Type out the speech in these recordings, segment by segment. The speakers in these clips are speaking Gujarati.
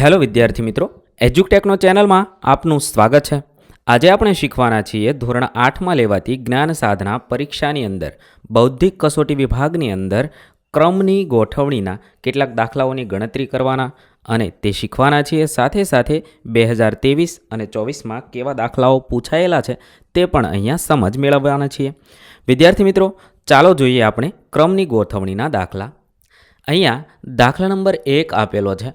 હેલો વિદ્યાર્થી મિત્રો એજ્યુકટેકનો ચેનલમાં આપનું સ્વાગત છે. આજે આપણે શીખવાના છીએ ધોરણ આઠમાં લેવાતી જ્ઞાન સાધના પરીક્ષાની અંદર, બૌદ્ધિક કસોટી વિભાગની અંદર, ક્રમની ગોઠવણીના કેટલાક દાખલાઓની ગણતરી કરવાના અને તે શીખવાના છીએ. સાથે સાથે બે હજાર ત્રેવીસ અને ચોવીસમાં કેવા દાખલાઓ પૂછાયેલા છે તે પણ અહીંયા સમજ મેળવવાના છીએ. વિદ્યાર્થી મિત્રો, ચાલો જોઈએ આપણે ક્રમની ગોઠવણીના દાખલા. અહીંયા દાખલા નંબર એક આપેલો છે.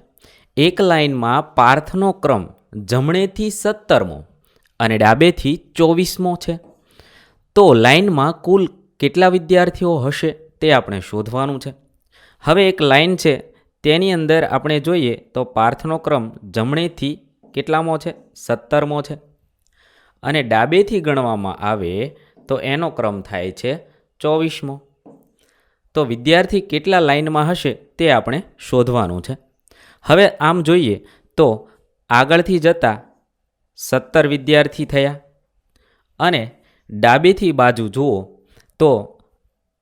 એક લાઇનમાં પાર્થનો ક્રમ જમણેથી સત્તરમો અને ડાબેથી ચોવીસમો છે. તો લાઇનમાં કુલ કેટલા વિદ્યાર્થીઓ હશે તે આપણે શોધવાનું છે. હવે એક લાઇન છે, તેની અંદર આપણે જોઈએ તો પાર્થનો ક્રમ જમણેથી કેટલામો છે? સત્તરમો છે. અને ડાબેથી ગણવામાં આવે તો એનો ક્રમ થાય છે ચોવીસમો. તો વિદ્યાર્થી કેટલા લાઇનમાં હશે તે આપણે શોધવાનું છે. હવે આમ જોઈએ તો આગળથી જતા સત્તર વિદ્યાર્થી થયા. અને ડાબેથી બાજુ જુઓ તો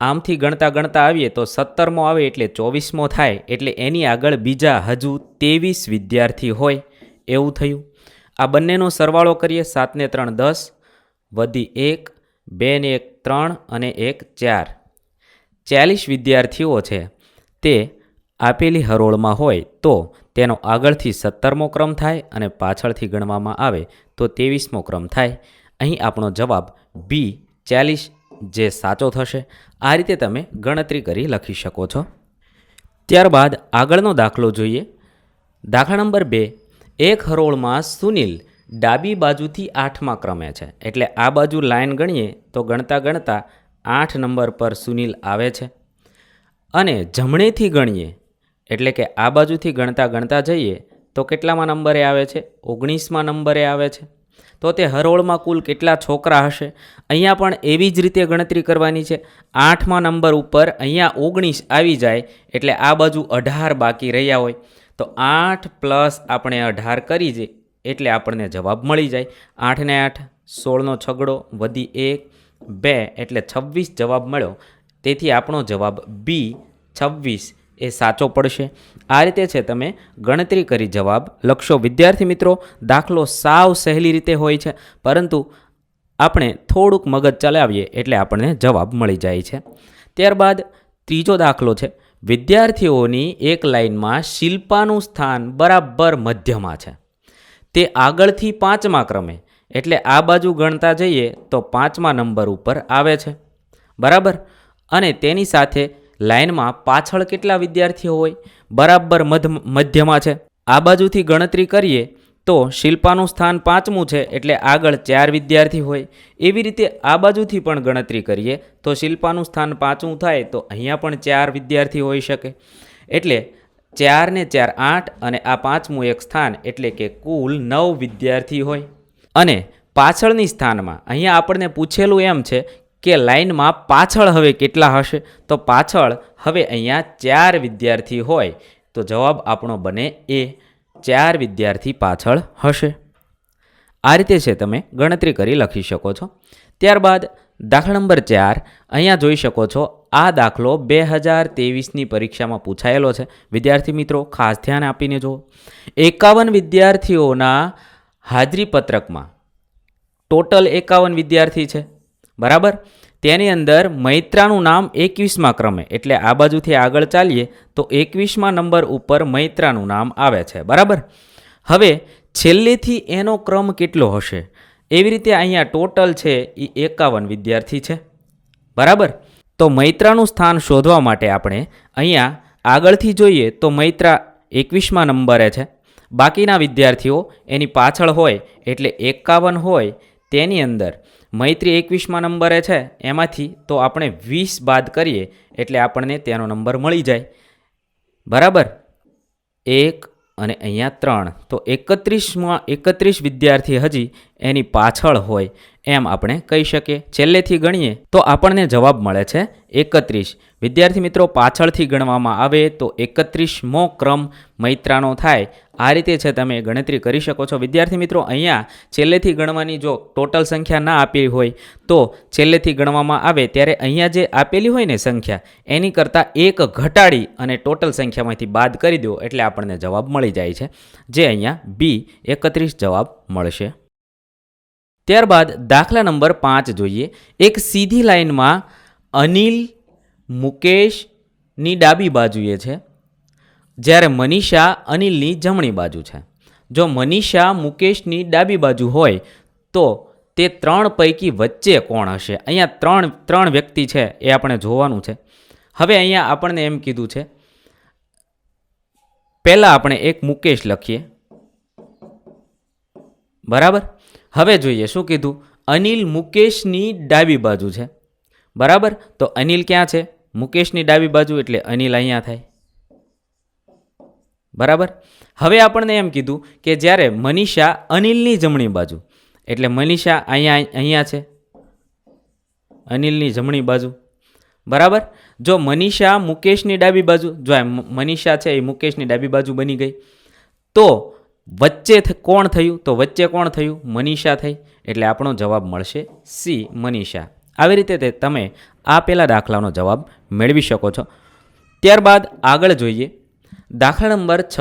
આમથી ગણતા ગણતા આવીએ તો સત્તરમો આવે એટલે ચોવીસમો થાય એટલે એની આગળ બીજા હજુ ત્રેવીસ વિદ્યાર્થી હોય એવું થયું. આ બંનેનો સરવાળો કરીએ સાતને ત્રણ દસ, વધી એક બે ને એક ત્રણ અને એક ચાર. ચાલીસ વિદ્યાર્થીઓ છે તે આપેલી હરોળમાં હોય તો તેનો આગળથી સત્તરમો ક્રમ થાય અને પાછળથી ગણવામાં આવે તો ત્રેવીસમો ક્રમ થાય. અહીં આપણો જવાબ બી ચાલીસ જે સાચો થશે. આ રીતે તમે ગણતરી કરી લખી શકો છો. ત્યારબાદ આગળનો દાખલો જોઈએ. દાખલા નંબર બે. એક હરોળમાં સુનિલ ડાબી બાજુથી આઠમા ક્રમે છે. એટલે આ બાજુ લાઈન ગણીએ તો ગણતા ગણતા આઠ નંબર પર સુનિલ આવે છે. અને જમણેથી ગણીએ એટલે કે આ બાજુથી ગણતા ગણતા જઈએ તો કેટલામાં નંબરે આવે છે? ઓગણીસમાં નંબરે આવે છે. તો તે હરોળમાં કુલ કેટલા છોકરા હશે? અહીંયા પણ એવી જ રીતે ગણતરી કરવાની છે. આઠમા નંબર ઉપર અહીંયા ઓગણીસ આવી જાય એટલે આ બાજુ અઢાર બાકી રહ્યા હોય. તો આઠ પ્લસ આપણે અઢાર કરી જઈએ એટલે આપણને જવાબ મળી જાય. આઠને આઠ, સોળનો છગડો, વધી એક, બે એટલે છવ્વીસ જવાબ મળ્યો. તેથી આપણો જવાબ બી છવ્વીસ. એ સાચો પડશે. આ રીતે છે તમે ગણતરી કરી જવાબ લખશો. વિદ્યાર્થી મિત્રો, દાખલો સાવ સહેલી રીતે હોય છે, પરંતુ આપણે થોડુંક મગજ ચલાવીએ એટલે આપણને જવાબ મળી જાય છે. ત્યારબાદ ત્રીજો દાખલો છે. વિદ્યાર્થીઓની એક લાઇનમાં શિલ્પાનું સ્થાન બરાબર મધ્યમાં છે. તે આગળથી પાંચમા ક્રમે, એટલે આ બાજુ ગણતા જઈએ તો પાંચમા નંબર ઉપર આવે છે. બરાબર? અને તેની સાથે લાઇનમાં પાછળ કેટલા વિદ્યાર્થીઓ હોય? બરાબર મધ, મધ્યમાં છે. આ બાજુથી ગણતરી કરીએ તો શિલ્પાનું સ્થાન પાંચમું છે એટલે આગળ ચાર વિદ્યાર્થી હોય. એવી રીતે આ બાજુથી પણ ગણતરી કરીએ તો શિલ્પાનું સ્થાન પાંચમું થાય તો અહીંયા પણ ચાર વિદ્યાર્થી હોઈ શકે. એટલે ચાર ને ચાર આઠ અને આ પાંચમું એક સ્થાન એટલે કે કુલ નવ વિદ્યાર્થી હોય. અને પાછળની સ્થાનમાં અહીંયા આપણને પૂછેલું એમ છે કે લાઇનમાં પાછળ હવે કેટલા હશે? તો પાછળ હવે અહીંયા ચાર વિદ્યાર્થી હોય. તો જવાબ આપણો બને એ. ચાર વિદ્યાર્થી પાછળ હશે. આ રીતે છે તમે ગણતરી કરી લખી શકો છો. ત્યારબાદ દાખલા નંબર ચાર. અહીંયા જોઈ શકો છો, આ દાખલો બે હજાર તેવીસની પરીક્ષામાં પૂછાયેલો છે. વિદ્યાર્થી મિત્રો, ખાસ ધ્યાન આપીને જુઓ. એકાવન વિદ્યાર્થીઓના હાજરી પત્રકમાં ટોટલ એકાવન વિદ્યાર્થી છે. બરાબર? તેની અંદર મૈત્રાનું નામ એકવીસમાં ક્રમે. એટલે આ બાજુથી આગળ ચાલીએ તો એકવીસમાં નંબર ઉપર મૈત્રાનું નામ આવે છે. બરાબર? હવે છેલ્લેથી એનો ક્રમ કેટલો હશે? એવી રીતે અહીંયા ટોટલ છે એ એકાવન વિદ્યાર્થી છે. બરાબર? તો મૈત્રાનું સ્થાન શોધવા માટે આપણે અહીંયા આગળથી જોઈએ તો મૈત્રા એકવીસમાં નંબરે છે. બાકીના વિદ્યાર્થીઓ એની પાછળ હોય એટલે એકાવન હોય તેની અંદર. મૈત્રી એકવીસમાં નંબરે છે. એમાંથી તો આપણે વીસ બાદ કરીએ એટલે આપણને તેનો નંબર મળી જાય. બરાબર? એક અને અહીંયા ત્રણ. તો એકત્રીસમાં એકત્રીસ વિદ્યાર્થી હજી એની પાછળ હોય એમ આપણે કહી શકીએ. છેલ્લેથી ગણીએ તો આપણને જવાબ મળે છે એકત્રીસ. વિદ્યાર્થી મિત્રો, પાછળથી ગણવામાં આવે તો એકત્રીસમો ક્રમ મૈત્રાનો થાય. આ રીતે છે તમે ગણતરી કરી શકો છો. વિદ્યાર્થી મિત્રો, અહીંયા છેલ્લેથી ગણવાની જો ટોટલ સંખ્યા ના આપી હોય, તો છેલ્લેથી ગણવામાં આવે ત્યારે અહીંયા જે આપેલી હોય ને સંખ્યા, એની કરતાં એક ઘટાડી અને ટોટલ સંખ્યામાંથી બાદ કરી દો એટલે આપણને જવાબ મળી જાય છે. જે અહીંયા બી એકત્રીસ જવાબ મળશે. ત્યારબાદ દાખલા નંબર પાંચ જોઈએ. એક સીધી લાઈનમાં અનિલ મુકેશની ડાબી બાજુએ છે. જ્યારે મનીષા અનિલની જમણી બાજુ છે. જો મનીષા મુકેશની ડાબી બાજુ હોય, તો તે ત્રણ પૈકી વચ્ચે કોણ હશે? અહીંયા ત્રણ ત્રણ વ્યક્તિ છે એ આપણે જોવાનું છે. હવે અહીંયા આપણને એમ કીધું છે, પહેલાં આપણે એક મુકેશ લખીએ. બરાબર? હવે જોઈએ, શું કીધું? અનિલ મુકેશની ડાબી બાજુ છે. બરાબર? તો અનિલ ક્યાં છે? મુકેશની ડાબી બાજુ એટલે અનિલ અહીંયા થાય. બરાબર? હવે આપણને એમ કીધું કે જ્યારે મનીષા અનિલની જમણી બાજુ, એટલે મનીષા અહીંયા અહીંયા છે. અનિલની જમણી બાજુ. બરાબર? જો મનીષા મુકેશની ડાબી બાજુ, જો આ મનીષા છે એ મુકેશની ડાબી બાજુ બની ગઈ, તો વચ્ચે કોણ થયું? તો વચ્ચે કોણ થયું? મનીષા થઈ. એટલે આપણો જવાબ મળશે સી, મનીષા. આવી રીતે તે તમે આપેલા દાખલાનો જવાબ મેળવી શકો છો. ત્યારબાદ આગળ જોઈએ. દાખલા નંબર છ.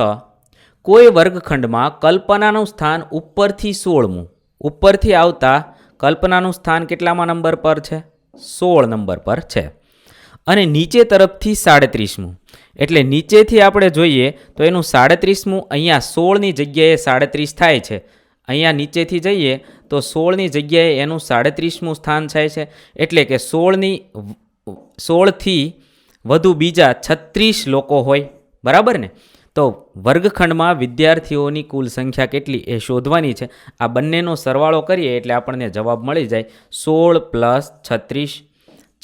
કોઈ વર્ગખંડમાં કલ્પનાનું સ્થાન ઉપરથી સોળમું. ઉપરથી આવતા કલ્પનાનું સ્થાન કેટલામાં નંબર પર છે? સોળ નંબર પર છે. અને નીચે તરફથી સાડત્રીસમું. એટલે નીચેથી આપણે જોઈએ તો એનું સાડત્રીસમું અહીંયા સોળની જગ્યાએ સાડત્રીસ થાય છે. અહીંયા નીચેથી જઈએ તો સોળની જગ્યાએ એનું સાડત્રીસમું સ્થાન થાય છે. એટલે કે સોળની સોળથી વધુ બીજા છત્રીસ લોકો હોય. બરાબર ને? તો વર્ગખંડમાં વિદ્યાર્થીઓની કુલ સંખ્યા કેટલી એ શોધવાની છે. આ બંનેનો સરવાળો કરીએ એટલે આપણને જવાબ મળી જાય સોળ પ્લસ છત્રીસ,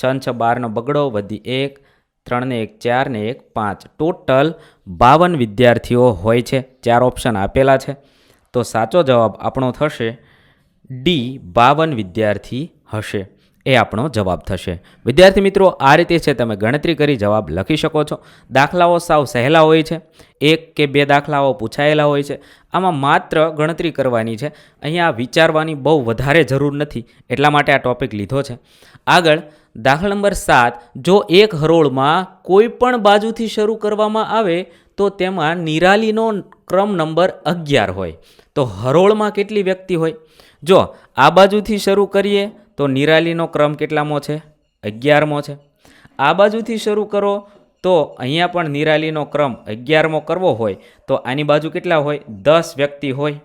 છ છ બારનો બગડો વધી એક ત્રણને એક ચાર ને એક પાંચ. ટોટલ બાવન વિદ્યાર્થીઓ હોય છે. ચાર ઓપ્શન આપેલા છે. તો સાચો જવાબ આપણો થશે ડી બાવન વિદ્યાર્થી હશે. એ આપણો જવાબ થશે. વિદ્યાર્થી મિત્રો, આ રીતે છે તમે ગણતરી કરી જવાબ લખી શકો છો. દાખલાઓ સાવ સહેલા હોય છે. એક કે બે દાખલાઓ પૂછાયેલા હોય છે. આમાં માત્ર ગણતરી કરવાની છે. અહીંયા વિચારવાની બહુ વધારે જરૂર નથી. એટલા માટે આ ટોપિક લીધો છે. આગળ, દાખલા નંબર સાત, જો એક હરોળમાં કોઈ પણ બાજુથી શરૂ કરવામાં આવે, તો તેમાં નિરાલીનો ક્રમ નંબર અગિયાર હોય. તો હરોળમાં કેટલી વ્યક્તિ હોય? જો આ બાજુથી શરૂ કરીએ તો નિરાલીનો ક્રમ કેટલામો છે? અગિયારમો છે. આ બાજુથી શરૂ કરો, તો અહીંયા પણ નિરાલીનો ક્રમ અગિયારમો કરવો હોય, તો આની બાજુ કેટલા હોય? દસ વ્યક્તિ હોય.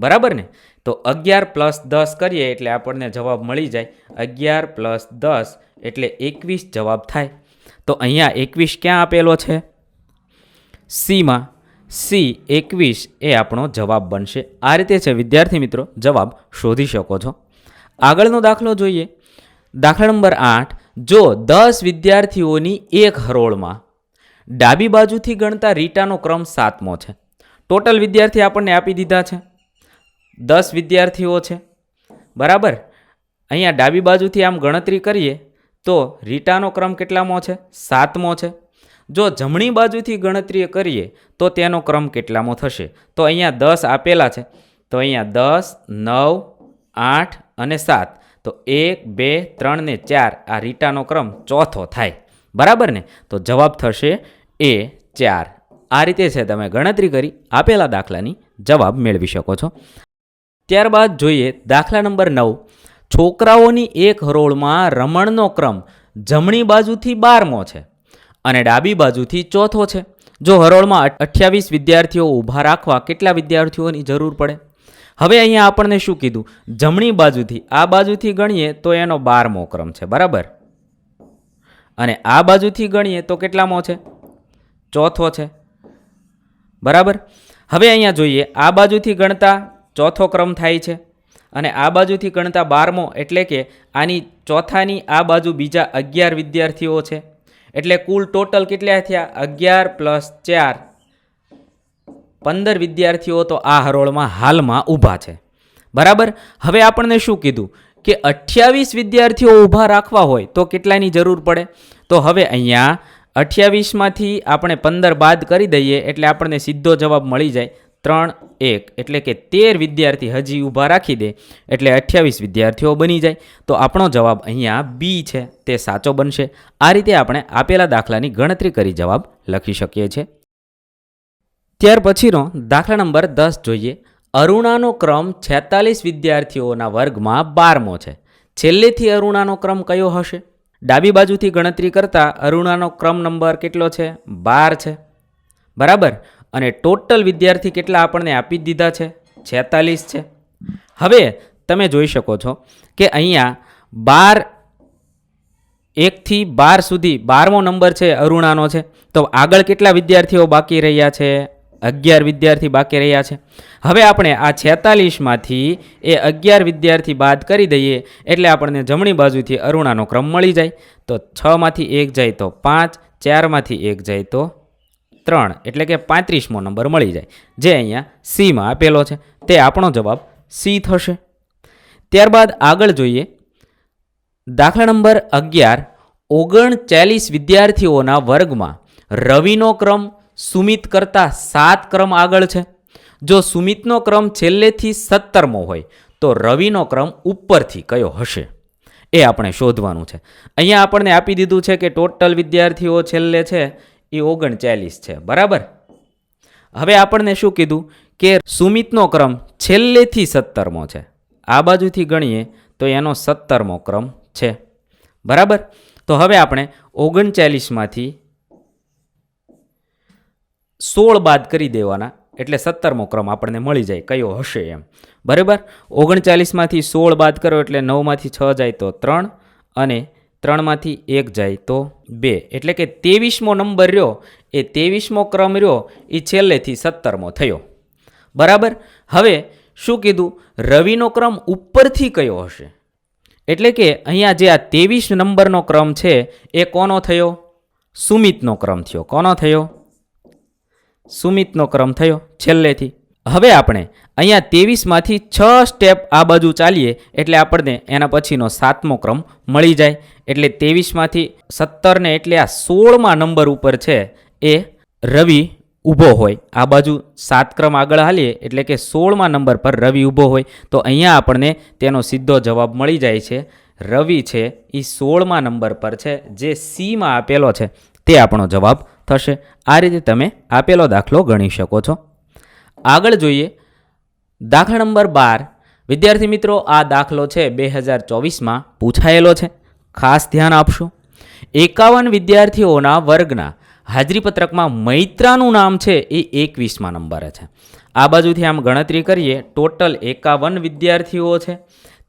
બરાબર ને? તો અગિયાર પ્લસ દસ કરીએ એટલે આપણને જવાબ મળી જાય. અગિયાર પ્લસ દસ એટલે એકવીસ જવાબ થાય. તો અહીંયા એકવીસ ક્યાં આપેલો છે? સીમાં. સી એકવીસ એ આપણો જવાબ બનશે. આ રીતે છે. વિદ્યાર્થી મિત્રો, જવાબ શોધી શકો છો. આગળનો દાખલો જોઈએ. દાખલા નંબર આઠ, જો દસ વિદ્યાર્થીઓની એક હરોળમાં ડાબી બાજુથી ગણતા રીટાનો ક્રમ સાતમો છે. ટોટલ વિદ્યાર્થી આપણને આપી દીધા છે. દસ વિદ્યાર્થીઓ છે. બરાબર? અહીંયા ડાબી બાજુથી આમ ગણતરી કરીએ તો રીટાનો ક્રમ કેટલામો છે? સાતમો છે. જો જમણી બાજુથી ગણતરી કરીએ તો તેનો ક્રમ કેટલામો થશે? તો અહીંયા દસ આપેલા છે. તો અહીંયા દસ, નવ, આઠ અને સાત. તો એક, બે, ત્રણ ને ચાર. આ રીટાનો ક્રમ ચોથો થાય. બરાબર ને? તો જવાબ થશે એ ચાર. આ રીતે છે તમે ગણતરી કરી આપેલા દાખલાની જવાબ મેળવી શકો છો. ત્યારબાદ જોઈએ દાખલા નંબર નવ. છોકરાઓની એક હરોળમાં રમણનો ક્રમ જમણી બાજુથી બારમો છે અને ડાબી બાજુથી ચોથો છે. જો હરોળમાં અઠ્યાવીસ વિદ્યાર્થીઓ ઊભા રાખવા કેટલા વિદ્યાર્થીઓની જરૂર પડે? હવે અહીંયા આપણને શું કીધું? જમણી બાજુથી, આ બાજુથી ગણીએ તો એનો બારમો ક્રમ છે, બરાબર? અને આ બાજુથી ગણીએ તો કેટલામો છે? ચોથો છે. બરાબર? હવે અહીંયા જોઈએ, આ બાજુથી ગણતા ચોથો ક્રમ થાય છે અને આ બાજુથી ગણતા બારમો એટલે કે આની ચોથાની આ બાજુ બીજા અગિયાર વિદ્યાર્થીઓ છે. એટલે કુલ ટોટલ કેટલા થયા? અગિયાર પ્લસ ચાર. પંદર વિદ્યાર્થીઓ તો આ હરોળમાં હાલમાં ઊભા છે. બરાબર? હવે આપણને શું કીધું? કે અઠ્યાવીસ વિદ્યાર્થીઓ ઊભા રાખવા હોય તો કેટલાની જરૂર પડે? તો હવે અહીંયા અઠ્યાવીસમાંથી આપણે પંદર બાદ કરી દઈએ એટલે આપણને સીધો જવાબ મળી જાય ત્રણ એક. એટલે કે તેર વિદ્યાર્થી હજી ઊભા રાખી દે એટલે અઠ્યાવીસ વિદ્યાર્થીઓ બની જાય. તો આપણો જવાબ અહીંયા બી છે. તે સાચો બનશે. આ રીતે આપણે આપેલા દાખલાની ગણતરી કરી જવાબ લખી શકીએ છીએ. ત્યાર પછીનો દાખલા નંબર દસ જોઈએ. અરુણાનો ક્રમ છેતાલીસ વિદ્યાર્થીઓના વર્ગમાં બારમો છે. છેલ્લેથી અરુણાનો ક્રમ કયો હશે? ડાબી બાજુથી ગણતરી કરતાં અરુણાનો ક્રમ નંબર કેટલો છે? બાર છે. બરાબર? અને ટોટલ વિદ્યાર્થી કેટલા આપણને આપી દીધા છે? છેતાલીસ છે. હવે તમે જોઈ શકો છો કે અહીંયા બાર એકથી બાર સુધી બારમો નંબર છે અરુણાનો છે. તો આગળ કેટલા વિદ્યાર્થીઓ બાકી રહ્યા છે? અગિયાર વિદ્યાર્થી બાકી રહ્યા છે. હવે આપણે આ છેતાલીસમાંથી એ અગિયાર વિદ્યાર્થી બાદ કરી દઈએ એટલે આપણને જમણી બાજુથી અરુણાનો ક્રમ મળી જાય. તો છમાંથી એક જાય તો પાંચ, ચારમાંથી એક જાય તો ત્રણ, એટલે કે પાંત્રીસમો નંબર મળી જાય. જે અહીંયા સીમાં આપેલો છે. તે આપણો જવાબ સી થશે. ત્યારબાદ આગળ જોઈએ. દાખલા નંબર અગિયાર, ઓગણચાલીસ વિદ્યાર્થીઓના વર્ગમાં રવિનો ક્રમ સુમિત કરતાં સાત ક્રમ આગળ છે. જો સુમિતનો ક્રમ છેલ્લેથી સત્તરમો હોય, તો રવિનો ક્રમ ઉપરથી કયો હશે? એ આપણે શોધવાનું છે. અહીંયા આપણને આપી દીધું છે કે ટોટલ વિદ્યાર્થીઓ છેલ્લે છે, એ ઓગણચાલીસ છે. બરાબર? હવે આપણને શું કીધું? કે સુમિતનો ક્રમ છેલ્લેથી સત્તરમો છે. આ બાજુથી ગણીએ, તો એનો સત્તરમો ક્રમ છે. બરાબર? તો હવે આપણે ઓગણચાલીસમાંથી સોળ બાદ કરી દેવાના, એટલે સત્તરમો ક્રમ આપણને મળી જાય, કયો હશે એમ. બરાબર? ઓગણચાલીસમાંથી સોળ બાદ કરો એટલે નવમાંથી છ જાય તો ત્રણ અને ત્રણમાંથી એક જાય તો બે. એટલે કે ત્રેવીસમો નંબર રહ્યો, એ ત્રેવીસમો ક્રમ રહ્યો એ છેલ્લેથી સત્તરમો થયો. બરાબર? હવે શું કીધું? રવિનો ક્રમ ઉપરથી કયો હશે? એટલે કે અહીંયા જે આ ત્રેવીસ નંબરનો ક્રમ છે, એ કોનો થયો? સુમિતનો ક્રમ થયો. કોનો થયો? સુમિતનો ક્રમ થયો છેલ્લેથી. હવે આપણે અહીંયા ત્રેવીસમાંથી છ સ્ટેપ આ બાજુ ચાલીએ એટલે આપણને એના પછીનો સાતમો ક્રમ મળી જાય. એટલે ત્રેવીસમાંથી સત્તરને એટલે આ સોળમાં નંબર ઉપર છે એ રવિ ઊભો હોય. આ બાજુ સાત ક્રમ આગળ હાલીએ એટલે કે સોળમાં નંબર પર રવિ ઊભો હોય. તો અહીંયા આપણને તેનો સીધો જવાબ મળી જાય છે. રવિ છે એ સોળમાં નંબર પર છે, જે સીમાં આપેલો છે. તે આપણો જવાબ થશે. આ રીતે તમે આપેલો દાખલો ગણી શકો છો. આગળ જોઈએ. દાખલા નંબર બાર. વિદ્યાર્થી મિત્રો, આ દાખલો છે બે હજાર ચોવીસમાં પૂછાયેલો છે. ખાસ ધ્યાન આપશો. એકાવન વિદ્યાર્થીઓના વર્ગના હાજરીપત્રકમાં મૈત્રાનું નામ છે એ એકવીસમાં નંબરે છે. આ બાજુથી આમ ગણતરી કરીએ. ટોટલ એકાવન વિદ્યાર્થીઓ છે.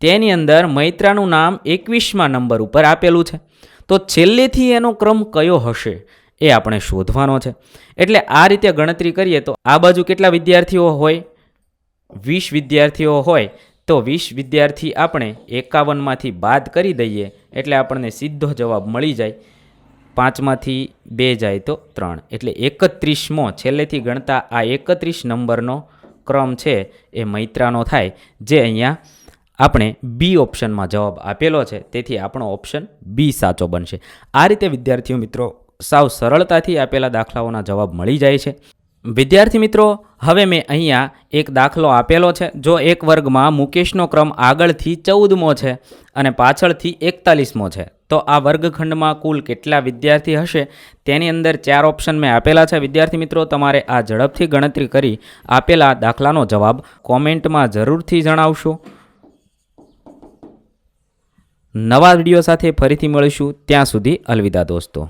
તેની અંદર મૈત્રાનું નામ એકવીસમાં નંબર ઉપર આપેલું છે. તો છેલ્લેથી એનો ક્રમ કયો હશે? એ આપણે શોધવાનો છે. એટલે આ રીતે ગણતરી કરીએ તો આ બાજુ કેટલા વિદ્યાર્થીઓ હોય? વીસ વિદ્યાર્થીઓ હોય, તો વીસ વિદ્યાર્થી આપણે એકાવનમાંથી બાદ કરી દઈએ, એટલે આપણને સીધો જવાબ મળી જાય. પાંચમાંથી બે જાય તો ત્રણ. એટલે એકત્રીસમો છેલ્લેથી ગણતા આ એકત્રીસ નંબરનો ક્રમ છે એ મૈત્રાનો થાય, જે અહીંયા આપણે બી ઓપ્શનમાં જવાબ આપેલો છે. તેથી આપણો ઓપ્શન બી સાચો બનશે. આ રીતે વિદ્યાર્થીઓ મિત્રો સાવ સરળતાથી આપેલા દાખલાઓના જવાબ મળી જાય છે. વિદ્યાર્થી મિત્રો, હવે મેં અહીંયા એક દાખલો આપેલો છે, જો એક વર્ગમાં મુકેશનો ક્રમ આગળથી ચૌદમો છે અને પાછળથી એકતાલીસમો છે, તો આ વર્ગખંડમાં કુલ કેટલા વિદ્યાર્થી હશે? તેની અંદર ચાર ઓપ્શન મેં આપેલા છે. વિદ્યાર્થી મિત્રો, તમારે આ ઝડપથી ગણતરી કરી આપેલા દાખલાનો જવાબ કોમેન્ટમાં જરૂરથી જણાવશો. નવા વીડિયો સાથે ફરીથી મળીશું. ત્યાં સુધી અલવિદા દોસ્તો.